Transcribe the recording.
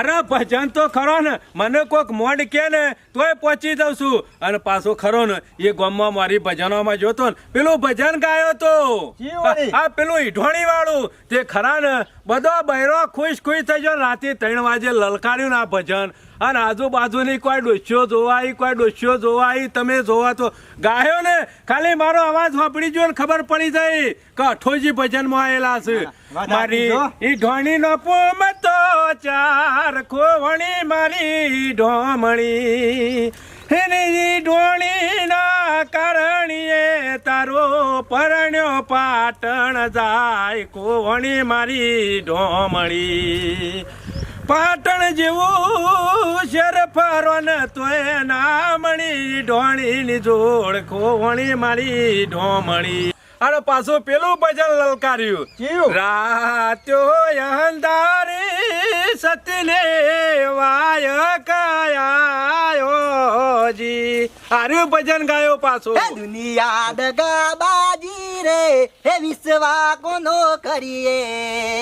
અરે ભજન તો ખરો ને. મને કોક મોડ કે ને તોય પહોંચી જાઉં છું. અને પાછો ખરો ને એ ગામમાં મારી ભજનોમાં જોતો ને પેલું ભજન ગાયો તો. આ પેલું ઈઢોણી વાળું તે ખરા ને બધો બૈરો ખુશ ખુશ થઈ ગયો રાતે ત્રણ વાગે લલકાર્યું ને આ ભજન. અને આજુબાજુની કોઈ ડોસ્યો જોવાઈ કોઈ ડોસ્યો જોવાઈ તમે જોવા તો ગાયો ને ખાલી મારો અવાજ વાપરી જો ને ખબર પડી જાય કે અઠોજી ભજનમાં આવેલા છે. મારી ઈ ઢોણી નો ચાર ખોવણી મારી ઢોમણી હેની ઢોણી ના કારણીએ તારો પરણ્યો પાટણ જાય કોવણી મારી ઢોમણી પાટણ જેવું શેર ફરો તોય તોય નામણી ઢોણીની જોડ ખોવણી મારી ઢોમણી અને પાછું પેલું ભજન લલકાર્યું? રાત્યો અંધારી સતને વાય કયાયો જી. આર્યું ભજન ગાયો પાછું. દુનિયા દગાબાજી રે, હે વિશ્વા કોનો કરીએ.